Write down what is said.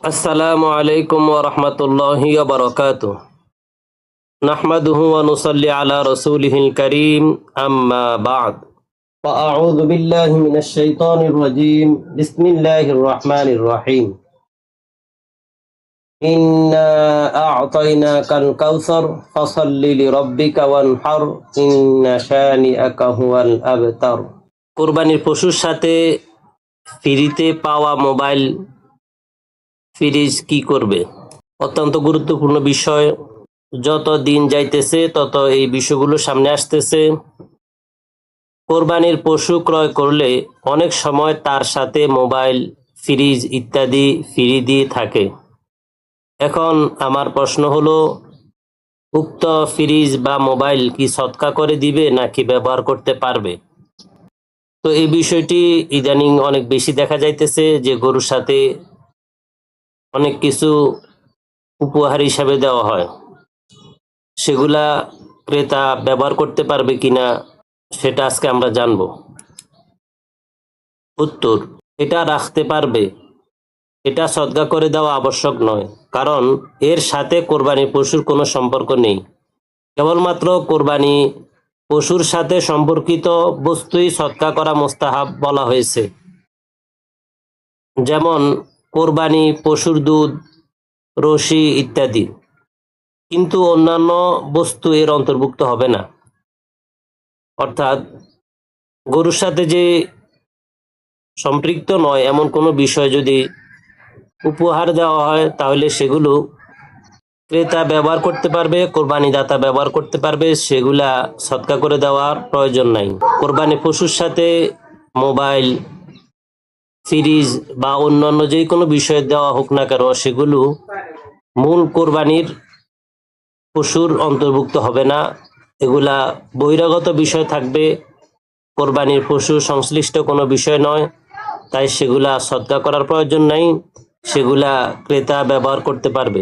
السلام عليكم ورحمة الله وبركاته نحمده ونصلي على رسوله الكريم أما بعد فأعوذ بالله من الشيطان الرجيم بسم الله الرحمن الرحيم إنا أعطيناك الكوثر فصل لربك وانحر إن شانئك هو الأبتر কোরবানির পশুর সাথে ফ্রিতে পাওয়া মোবাইল ফ্রিজ কি করবে? অত্যন্ত গুরুত্বপূর্ণ বিষয়। যত দিন যাইতেছে, তত এই বিষয়গুলো সামনে আসতেছে। কোরবানির পশু ক্রয় করলে অনেক সময় তার সাথে মোবাইল, ফ্রিজ ইত্যাদি ফ্রি দিয়ে থাকে। এখন আমার প্রশ্ন হলো, উক্ত ফ্রিজ বা মোবাইল কি সৎকা করে দিবে নাকি ব্যবহার করতে পারবে? তো এই বিষয়টি ইদানিং অনেক বেশি দেখা যাইতেছে যে গরুর সাথে অনেক কিছু উপহার হিসাবে দেওয়া হয়। সেগুলা ক্রেতা ব্যবহার করতে পারবে কিনা, সেটা আজকে আমরা জানব। উত্তর, এটা রাখতে পারবে। এটা সদ্গা করে দেওয়া আবশ্যক নয়, কারণ এর সাথে কোরবানি পশুর কোনো সম্পর্ক নেই। কেবলমাত্র কোরবানি পশুর সাথে সম্পর্কিত বস্তুই সৎকা করা মোস্তাহাব বলা হয়েছে। যেমন কোরবানি, পশুর দুধ, রশি ইত্যাদি। কিন্তু অন্যান্য বস্তু এর অন্তর্ভুক্ত হবে না। অর্থাৎ গরুর সাথে যে সম্পৃক্ত নয়, এমন কোনো বিষয় যদি উপহার দেওয়া হয়, তাহলে সেগুলো ক্রেতা ব্যবহার করতে পারবে কোরবানি দাতা ব্যবহার করতে পারবে, সেগুলা সৎকা করে দেওয়ার প্রয়োজন নাই। কোরবানি পশুর সাথে মোবাইল ফ্রিজ বা অন্যান্য যে কোনো বিষয়ে দেওয়া হোক না কেন, সেগুলো মূল কোরবানির পশুর অন্তর্ভুক্ত হবে না। এগুলা বহিরাগত বিষয় থাকবে, কোরবানির পশু সংশ্লিষ্ট কোনো বিষয় নয়। তাই সেগুলা সৎকা করার প্রয়োজন নাই, সেগুলা ক্রেতা ব্যবহার করতে পারবে।